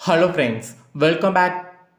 Hello friends welcome back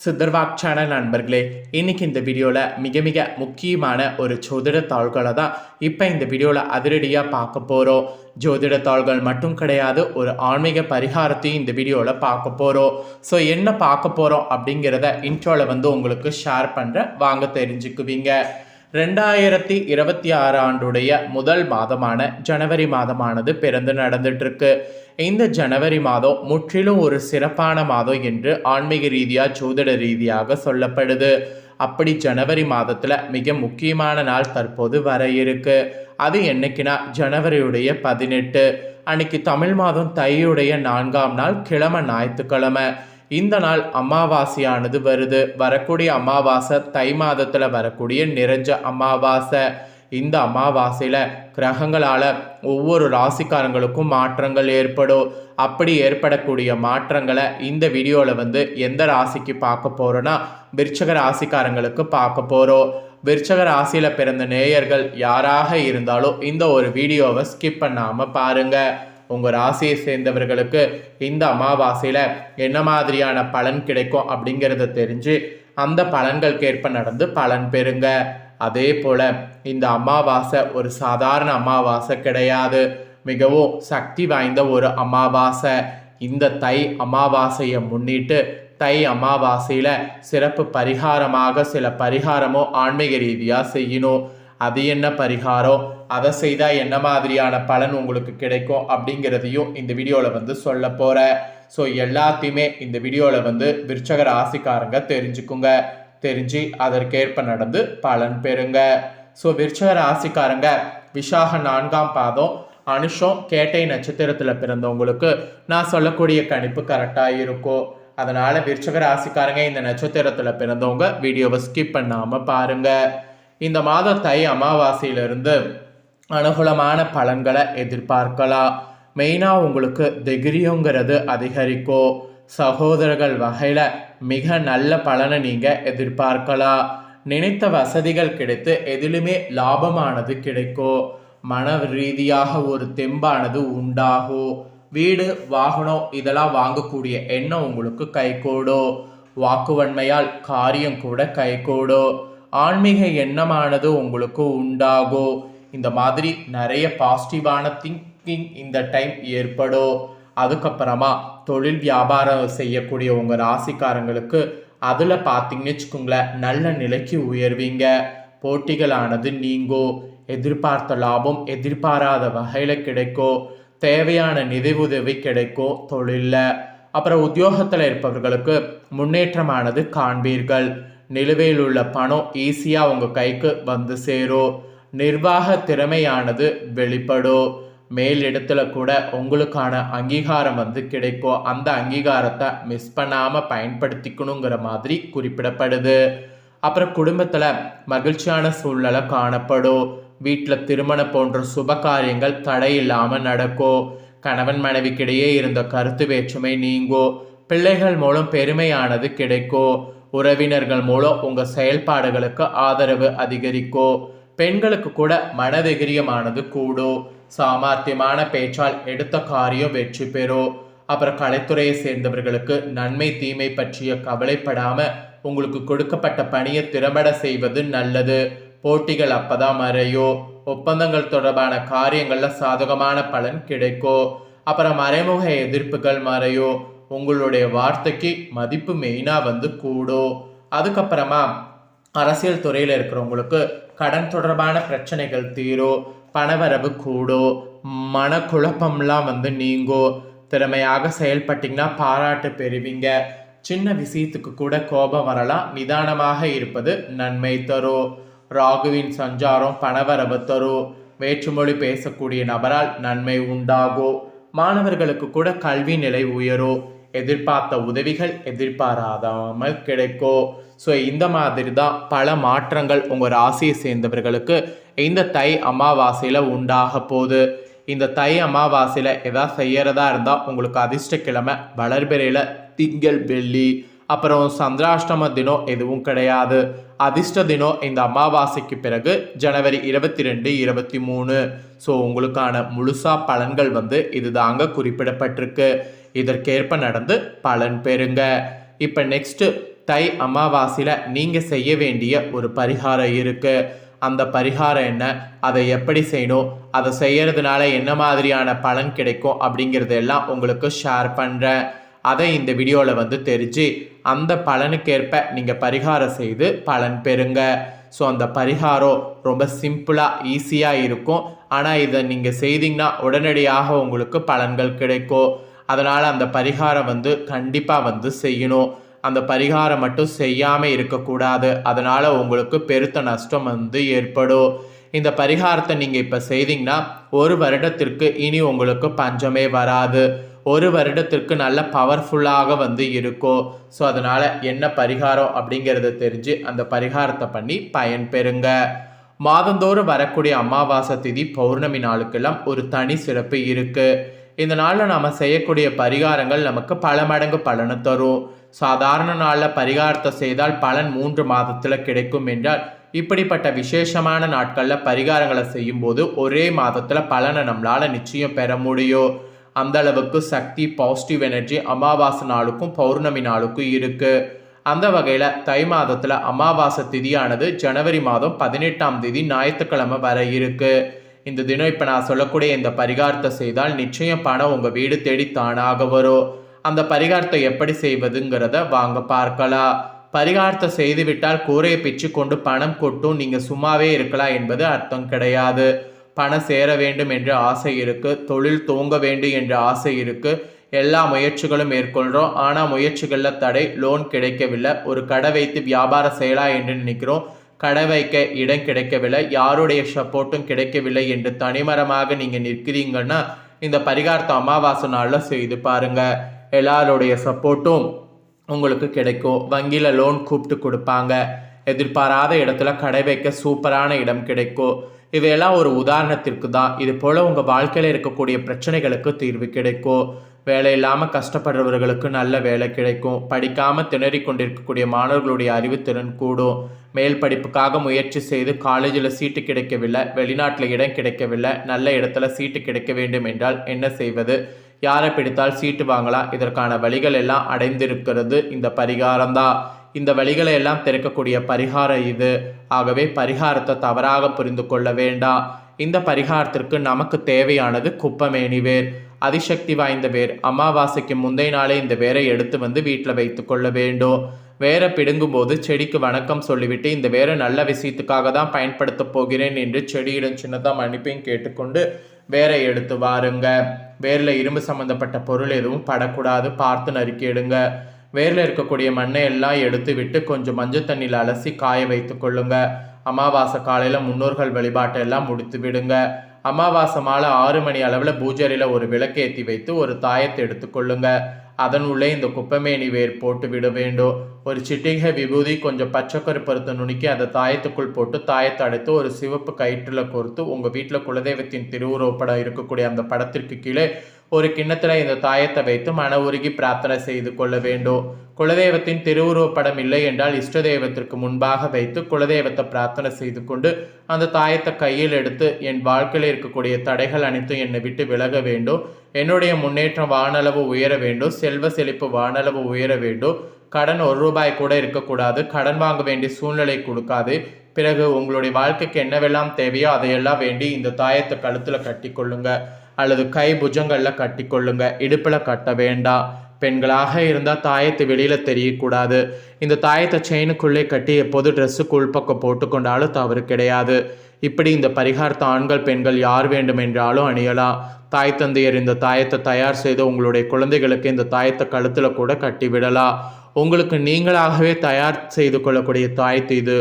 சித்தர்வாக் channel நண்பர்களே இன்னைக்கு இந்த வீடியோவில் மிக மிக முக்கியமான ஒரு ஜோதிட தாள்களை தான் இப்போ இந்த வீடியோவில் அதிரடியாக பார்க்க போகிறோம் ஜோதிட தாள்கள் மட்டும் கிடையாது ஒரு ஆன்மீக பரிகாரத்தையும் இந்த வீடியோவில் பார்க்க போகிறோம் ஸோ என்ன பார்க்க போகிறோம் அப்படிங்கிறத இன்ட்ரோவில் வந்து உங்களுக்கு ஷேர் பண்ணுறேன் வாங்க தெரிஞ்சுக்குவீங்க. ரெண்டாயிரத்தி இருபத்தி ஆறு ஆண்டுடைய முதல் மாதமான ஜனவரி மாதமானது பிறந்து நடந்துட்டுருக்கு இந்த ஜனவரி மாதம் முற்றிலும் ஒரு சிறப்பான மாதம் என்று ஆன்மீக ரீதியாக ஜோதிட ரீதியாக சொல்லப்படுது. அப்படி ஜனவரி மாதத்தில் மிக முக்கியமான நாள் தற்போது வர இருக்கு. அது என்னைக்குன்னா ஜனவரியுடைய பதினெட்டு. அன்னைக்கு தமிழ் மாதம் தையுடைய நான்காம் நாள் கிழமை ஞாயிற்றுக்கிழமை. இந்த நாள் அமாவாசையானது வருது. வரக்கூடிய அமாவாசை தை மாதத்தில் வரக்கூடிய நிறைஞ்ச அமாவாசை. இந்த அமாவாசையில் கிரகங்களால் ஒவ்வொரு ராசிக்காரங்களுக்கும் மாற்றங்கள் ஏற்படும். அப்படி ஏற்படக்கூடிய மாற்றங்களை இந்த வீடியோவில் வந்து எந்த ராசிக்கு பார்க்க போகிறோன்னா விருச்சக ராசிக்காரங்களுக்கு பார்க்க போகிறோம் விருச்சக ராசியில் பிறந்த நேயர்கள் யாராக இருந்தாலும் இந்த ஒரு வீடியோவை ஸ்கிப் பண்ணாமல் பாருங்கள் உங்கள் ராசியை சேர்ந்தவர்களுக்கு இந்த அமாவாசையில் என்ன மாதிரியான பலன் கிடைக்கும் அப்படிங்கிறத தெரிஞ்சு அந்த பலன்களுக்கேற்ப நடந்து பலன் பெறுங்க. அதே போல் இந்த அமாவாசை ஒரு சாதாரண அமாவாசை கிடையாது. மிகவும் சக்தி வாய்ந்த ஒரு அமாவாசை. இந்த தை அமாவாசையை முன்னிட்டு தை அமாவாசையில் சிறப்பு பரிகாரமாக சில பரிகாரமோ ஆன்மீக ரீதியாக செய்யணும். அது என்ன பரிகாரம்? அதை செய்தால் என்ன மாதிரியான பலன் உங்களுக்கு கிடைக்கும் அப்படிங்கிறதையும் இந்த வீடியோவில் வந்து சொல்ல போகிறேன் ஸோ எல்லாத்தையுமே இந்த வீடியோவில் வந்து விருச்சக ராசிக்காரங்க தெரிஞ்சுக்குங்க. தெரிஞ்சு அதற்கேற்ப நடந்து பலன் பெறுங்க. ஸோ விருச்சக ராசிக்காரங்க விஷாக நான்காம் பாதம் அனுஷம் கேட்டை நட்சத்திரத்தில் பிறந்தவங்களுக்கு நான் சொல்லக்கூடிய கணிப்பு கரெக்டாக இருக்கும் அதனால் விருச்சக ராசிக்காரங்க இந்த நட்சத்திரத்தில் பிறந்தவங்க வீடியோவை ஸ்கிப் பண்ணாமல் பாருங்கள் இந்த மாத தை அமாவாசையிலிருந்து அனுகூலமான பலன்களை எதிர்பார்க்கலாம். மெயினாக உங்களுக்கு திகிரியோங்கிறது அதிகரிக்கும் சகோதரர்கள் வகையில் மிக நல்ல பலனை நீங்கள் எதிர்பார்க்கலாம் நினைத்த வசதிகள் கிடைத்து எதிலுமே லாபமானது கிடைக்கும் மன ரீதியாக ஒரு தெம்பானது உண்டாகும் வீடு வாகனம் இதெல்லாம் வாங்கக்கூடிய எண்ணம் உங்களுக்கு கைகூடும் வாக்குவன்மையால் காரியம் கூட கைகூடும் ஆன்மீக எண்ணமானது உங்களுக்கு உண்டாகும் இந்த மாதிரி நிறைய பாசிட்டிவான திங்கிங் இந்த டைம் ஏற்படும் அதுக்கப்புறமா தொழில் வியாபாரம் செய்யக்கூடிய உங்கள் ராசிக்காரங்களுக்கு அதில் பார்த்தீங்கன்னு வச்சுக்கோங்களேன் நல்ல நிலைக்கு உயர்வீங்க. போட்டிகளானது நீங்கோ எதிர்பார்த்த லாபம் எதிர்பாராத வகையில் கிடைக்கும் தேவையான நிதி உதவி கிடைக்கும் தொழிலில். அப்புறம் உத்தியோகத்தில் இருப்பவர்களுக்கு முன்னேற்றமானது காண்பீர்கள். நிலுவையில் உள்ள பணம் ஈஸியாக உங்கள் கைக்கு வந்து சேரும். நிர்வாக திறமையானது வெளிப்படும். மேல் இடத்துல கூட உங்களுக்கான அங்கீகாரம் வந்து கிடைக்கும் அந்த அங்கீகாரத்தை மிஸ் பண்ணாமல் பயன்படுத்திக்கணுங்கிற மாதிரி குறிப்பிடப்படுது. அப்புறம் குடும்பத்தில் மகிழ்ச்சியான சூழ்நிலை காணப்படும். வீட்டில் திருமணம் போன்ற சுப காரியங்கள் தடையில்லாமல் நடக்கும் கணவன் மனைவிக்கிடையே இருந்த கருத்து வேற்றுமை நீங்கும் பிள்ளைகள் மூலம் பெருமையானது கிடைக்கும் உறவினர்கள் மூலம் உங்கள் செயல்பாடுகளுக்கு ஆதரவு அதிகரிக்கும் பெண்களுக்கு கூட மனதைரியமானது கூடும் சாமர்த்தியமான பேச்சால் எடுத்த காரியம் வெற்றி பெறும் அப்புறம் கலைத்துறையை சேர்ந்தவர்களுக்கு நன்மை தீமை பற்றிய கவலைப்படாம உங்களுக்கு கொடுக்கப்பட்ட பணியை திறம்பட செய்வது நல்லது. போட்டிகள் அப்பதான் மறையோ. ஒப்பந்தங்கள் தொடர்பான காரியங்கள்ல சாதகமான பலன் கிடைக்கும் அப்புறம் மறைமுக எதிர்ப்புகள் மறையோ. உங்களுடைய வார்த்தைக்கு மதிப்பு மெயினாக வந்து கூடும் அதுக்கப்புறமா அரசியல் துறையில் இருக்கிறவங்களுக்கு கடன் தொடர்பான பிரச்சனைகள் தீரும் பணவரவு கூடும் மனக்குழப்பம்லாம் வந்து நீங்கும் திறமையாக செயல்பட்டிங்கன்னா பாராட்டு பெறுவீங்க. சின்ன விஷயத்துக்கு கூட கோபம் வரலாம். நிதானமாக இருப்பது நன்மை தரும் ராகுவின் சஞ்சாரம் பணவரவு தரும் வேற்றுமொழி பேசக்கூடிய நபரால் நன்மை உண்டாகும் மாணவர்களுக்கு கூட கல்வி நிலை உயரும் எதிர்பார்த்த உதவிகள் எதிர்பாராதாமல் கிடைக்கும் ஸோ இந்த மாதிரி தான் பல மாற்றங்கள் உங்கள் ராசியை சேர்ந்தவர்களுக்கு இந்த தை அமாவாசையில் உண்டாக போகுது. இந்த தை அமாவாசையில் எதாவது செய்கிறதா இருந்தால் உங்களுக்கு அதிர்ஷ்டக்கிழமை வளர்பிறையில் திங்கள் வெள்ளி அப்புறம் சந்திராஷ்டம தினம் எதுவும் கிடையாது. அதிர்ஷ்ட தினம் இந்த அமாவாசைக்கு பிறகு ஜனவரி இருபத்தி ரெண்டு இருபத்தி மூணு. ஸோ உங்களுக்கான முழுசா பலன்கள் வந்து இது தாங்க குறிப்பிடப்பட்டிருக்கு. இதற்கேற்ப நடந்து பலன் பெறுங்க. இப்போ நெக்ஸ்ட்டு தை அமாவாசையில் நீங்கள் செய்ய வேண்டிய ஒரு பரிகாரம் இருக்குது அந்த பரிகாரம் என்ன? அதை எப்படி செய்யணும்? அதை செய்யறதுனால என்ன மாதிரியான பலன் கிடைக்கும்? அப்படிங்கிறது எல்லாம் உங்களுக்கு ஷேர் பண்ணுறேன் அதை இந்த வீடியோவில் வந்து தெரிஞ்சு அந்த பலனுக்கேற்ப நீங்கள் பரிகாரம் செய்து பலன் பெறுங்க. ஸோ அந்த பரிகாரம் ரொம்ப சிம்பிளாக ஈஸியாக இருக்கும். ஆனால் இதை நீங்கள் செய்தீங்கன்னா உடனடியாக உங்களுக்கு பலன்கள் கிடைக்கும். அதனால் அந்த பரிகாரம் வந்து கண்டிப்பாக வந்து செய்யணும். அந்த பரிகாரம் மட்டும் செய்யாமல் இருக்கக்கூடாது. அதனால் உங்களுக்கு பெருத்த நஷ்டம் வந்து ஏற்படும். இந்த பரிகாரத்தை நீங்கள் இப்போ செய்தீங்கன்னா ஒரு வருடத்திற்கு இனி உங்களுக்கு பஞ்சமே வராது. ஒரு வருடத்திற்கு நல்ல பவர்ஃபுல்லாக வந்து இருக்கும். ஸோ அதனால் என்ன பரிகாரம் அப்படிங்கிறத தெரிஞ்சு அந்த பரிகாரத்தை பண்ணி பயன்பெறுங்க மாதந்தோறும் வரக்கூடிய அமாவாசை திதி பௌர்ணமி நாளுக்கெல்லாம் ஒரு தனி சிறப்பு இருக்குது இந்த நாளில் நாம் செய்யக்கூடிய பரிகாரங்கள் நமக்கு பல மடங்கு பலனை தரும். சாதாரண நாளில் பரிகாரத்தை செய்தால் பலன் மூன்று மாதத்தில் கிடைக்கும் என்றால் இப்படிப்பட்ட விசேஷமான நாட்களில் பரிகாரங்களை செய்யும்போது ஒரே மாதத்தில் பலனை நம்மளால் நிச்சயம் பெற முடியும். அந்த அளவுக்கு சக்தி பாசிட்டிவ் எனர்ஜி அமாவாசை நாளுக்கும் பௌர்ணமி நாளுக்கும் இருக்குது அந்த வகையில் தை மாதத்தில் அமாவாசை திதியானது ஜனவரி மாதம் பதினெட்டாம் தேதி ஞாயிற்றுக்கிழமை வர இருக்குது இந்த தினம் இப்போ நான் சொல்லக்கூடிய இந்த பரிகாரத்தை செய்தால் நிச்சயம் பணம் உங்கள் வீடு தேடி தானாக வரும். அந்த பரிகாரத்தை எப்படி செய்வதுங்கிறத வாங்க பார்க்கலாம். பரிகாரத்தை செய்துவிட்டால் கூரையை பிச்சு கொண்டு பணம் கொட்டும். நீங்கள் சும்மாவே இருக்கலாம் என்பது அர்த்தம் கிடையாது. பணம் சேர வேண்டும் என்ற ஆசை இருக்குது தொழில் தூங்க வேண்டும் என்ற ஆசை இருக்குது எல்லா முயற்சிகளும் மேற்கொள்கிறோம் ஆனால் முயற்சிகளில் தடை லோன் கிடைக்கவில்லை. ஒரு கடை வைத்து வியாபாரம் செய்யலாம் என்று நினைக்கிறோம். கடை வைக்க இடம் கிடைக்கவில்லை. யாருடைய சப்போர்ட்டும் கிடைக்கவில்லை என்று தனிமரமாக நீங்கள் நிற்கிறீங்கன்னா இந்த பரிகாரத்தை அமாவாசை நாளில் செய்து பாருங்கள் எல்லாருடைய சப்போர்ட்டும் உங்களுக்கு கிடைக்கும். வங்கியில் லோன் கூப்பிட்டு கொடுப்பாங்க. எதிர்பாராத இடத்துல கடை வைக்க சூப்பரான இடம் கிடைக்கும். இவையெல்லாம் ஒரு உதாரணத்திற்கு தான். இது போல் உங்கள் வாழ்க்கையில் இருக்கக்கூடிய பிரச்சனைகளுக்கு தீர்வு கிடைக்கும். வேலை இல்லாமல் கஷ்டப்படுறவர்களுக்கு நல்ல வேலை கிடைக்கும். படிக்காமல் திணறி கொண்டிருக்கக்கூடிய மாணவர்களுடைய அறிவுத்திறன் கூடும். மேல் படிப்புக்காக முயற்சி செய்து காலேஜில் சீட்டு கிடைக்கவில்லை. வெளிநாட்டில் இடம் கிடைக்கவில்லை. நல்ல இடத்துல சீட்டு கிடைக்க வேண்டும் என்றால் என்ன செய்வது? யாரை பிடித்தால் சீட்டு வாங்கலாம்? இதற்கான வழிகள் எல்லாம் அடைந்திருக்கிறது. இந்த பரிகாரம் தான் இந்த வழிகளை எல்லாம் திறக்கக்கூடிய பரிகாரம் இது. ஆகவே பரிகாரத்தை தவறாக புரிந்து கொள்ள வேண்டாம். இந்த பரிகாரத்திற்கு நமக்கு தேவையானது குப்பமேனி வேர். அதிசக்தி வாய்ந்த வேர் அமாவாசைக்கு முந்தைய நாளே இந்த வேரை எடுத்து வந்து வீட்டில் வைத்து கொள்ள வேண்டும். வேரை பிடுங்கும்போது செடிக்கு வணக்கம் சொல்லிவிட்டு இந்த வேரை நல்ல விஷயத்துக்காக தான் பயன்படுத்தப் போகிறேன் என்று செடியிடம் சின்னதாக மன்னிப்பையும் கேட்டுக்கொண்டு வேரை எடுத்து வாருங்க. வேரில் இரும்பு சம்மந்தப்பட்ட பொருள் எதுவும் படக்கூடாது. பார்த்து நறுக்கிடுங்க வேரில் இருக்கக்கூடிய மண்ணை எல்லாம் எடுத்து விட்டு கொஞ்சம் மஞ்சள் தண்ணியில் அலசி காய வைத்து கொள்ளுங்க. அமாவாசை காலையில் முன்னோர்கள் வழிபாட்டை எல்லாம் முடித்து விடுங்க. அமாவாசை மாலை ஆறு மணி அளவில் பூஜரியில் ஒரு விளக்கேற்றி வைத்து ஒரு தாயத்தை எடுத்துக்கொள்ளுங்க அதன் உள்ளே இந்த குப்பமேனி வேர் போட்டு விட வேண்டும். ஒரு சிட்டிகை விபூதி கொஞ்சம் பச்சை கருப்பருத்தை நுணுக்கி அதை தாயத்துக்குள் போட்டு தாயத்தை அடைத்து ஒரு சிவப்பு கயிற்றில் கோர்த்து உங்கள் வீட்டில் குலதெய்வத்தின் திருவுருவப்படம் இருக்கக்கூடிய அந்த படத்திற்கு கீழே ஒரு கிண்ணத்தில் இந்த தாயத்தை வைத்து மன உருகி பிரார்த்தனை செய்து கொள்ள வேண்டும். குலதெய்வத்தின் திருவுருவப்படம் இல்லை என்றால் இஷ்ட தெய்வத்திற்கு முன்பாக வைத்து குலதெய்வத்தை பிரார்த்தனை செய்து கொண்டு அந்த தாயத்தை கையில் எடுத்து என் வாழ்க்கையில் இருக்கக்கூடிய தடைகள் அனைத்தும் என்னை விட்டு விலக வேண்டும். என்னுடைய முன்னேற்றம் வானளவு உயர வேண்டும். செல்வ செழிப்பு வானளவு உயர வேண்டும். கடன் ஒரு ரூபாய் கூட இருக்கக்கூடாது. கடன் வாங்க வேண்டிய சூழ்நிலை கொடுக்காது. பிறகு உங்களுடைய வாழ்க்கைக்கு என்னவெல்லாம் தேவையோ அதையெல்லாம் வேண்டி இந்த தாயத்தை கழுத்தில் கட்டி கொள்ளுங்க அல்லது கை புஜங்களில் கட்டி கொள்ளுங்க இடுப்பில் கட்ட வேண்டாம். பெண்களாக இருந்தால் தாயத்தை வெளியில் தெரியக்கூடாது. இந்த தாயத்தை செயினுக்குள்ளே கட்டி எப்போது ட்ரெஸ்ஸுக்கு உள்பக்கம் போட்டுக்கொண்டாலும் தவறு கிடையாது. இப்படி இந்த பரிகாரத்தை ஆண்கள் பெண்கள் யார் வேண்டும் என்றாலும் அணியலாம். தாய் தந்தையர் இந்த தாயத்தை தயார் செய்து உங்களுடைய குழந்தைகளுக்கு இந்த தாயத்தை கழுத்தில் கூட கட்டிவிடலாம் உங்களுக்கு நீங்களாகவே தயார் செய்து கொள்ளக்கூடிய தாயத்து இது.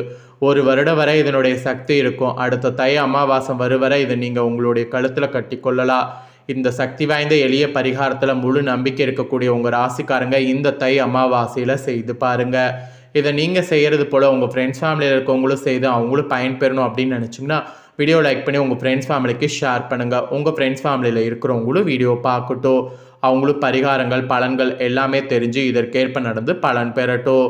ஒரு வருடம் வரை இதனுடைய சக்தி இருக்கும். அடுத்த தை அமாவாசம் வரும் வரை இதை நீங்கள் உங்களுடைய கழுத்தில் கட்டி கொள்ளலாம். இந்த சக்தி வாய்ந்த எளிய பரிகாரத்தில் முழு நம்பிக்கை இருக்கக்கூடிய உங்கள் ராசிக்காரங்க இந்த தை அமாவாசையில் செய்து பாருங்கள் இதை நீங்கள் செய்கிறது போல் உங்கள் ஃப்ரெண்ட்ஸ் ஃபேமிலியில் இருக்கவங்களும் செய்து அவங்களும் பயன்பெறணும் அப்படின்னு நினச்சிங்கன்னா வீடியோ லைக் பண்ணி உங்கள் ஃப்ரெண்ட்ஸ் ஃபேமிலிக்கு ஷேர் பண்ணுங்கள் உங்கள் ஃப்ரெண்ட்ஸ் ஃபேமிலியில் இருக்கிறவங்களும் வீடியோ பார்க்கட்டும். அவங்களும் பரிகாரங்கள் பலன்கள் எல்லாமே தெரிஞ்சு இதற்கேற்ப நடந்து பலன் பெறட்டும்.